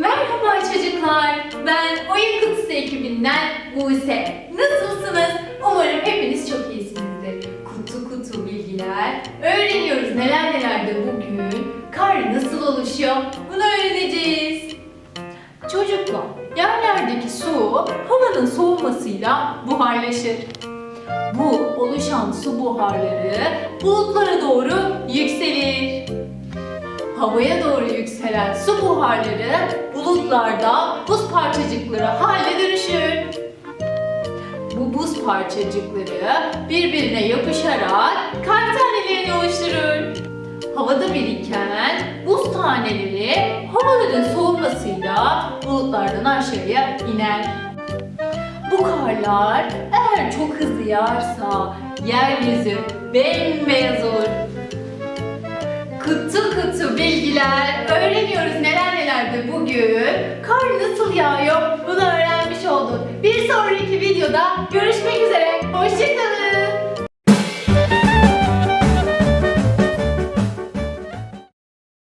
Merhaba çocuklar, ben Oyun Kutusu ekibinden Buse. Nasılsınız? Umarım hepiniz çok iyisinizdir. Kutu kutu bilgiler, öğreniyoruz neler neler de bugün. Kar nasıl oluşuyor? Bunu öğreneceğiz. Çocuklar, yerlerdeki su havanın soğumasıyla buharlaşır. Bu oluşan su buharları bulutlara doğru Havaya doğru yükselen su buharları bulutlarda buz parçacıkları haline dönüşür. Bu buz parçacıkları birbirine yapışarak kar tanelerini oluşturur. Havada biriken buz taneleri havaların soğumasıyla bulutlardan aşağıya iner. Bu karlar eğer çok hızlı yağarsa yeryüzü bembeyaz olur. Kutu kutu bilgiler öğreniyoruz neler neler de bugün. Kar nasıl yağıyor bunu öğrenmiş olduk. Bir sonraki videoda görüşmek üzere.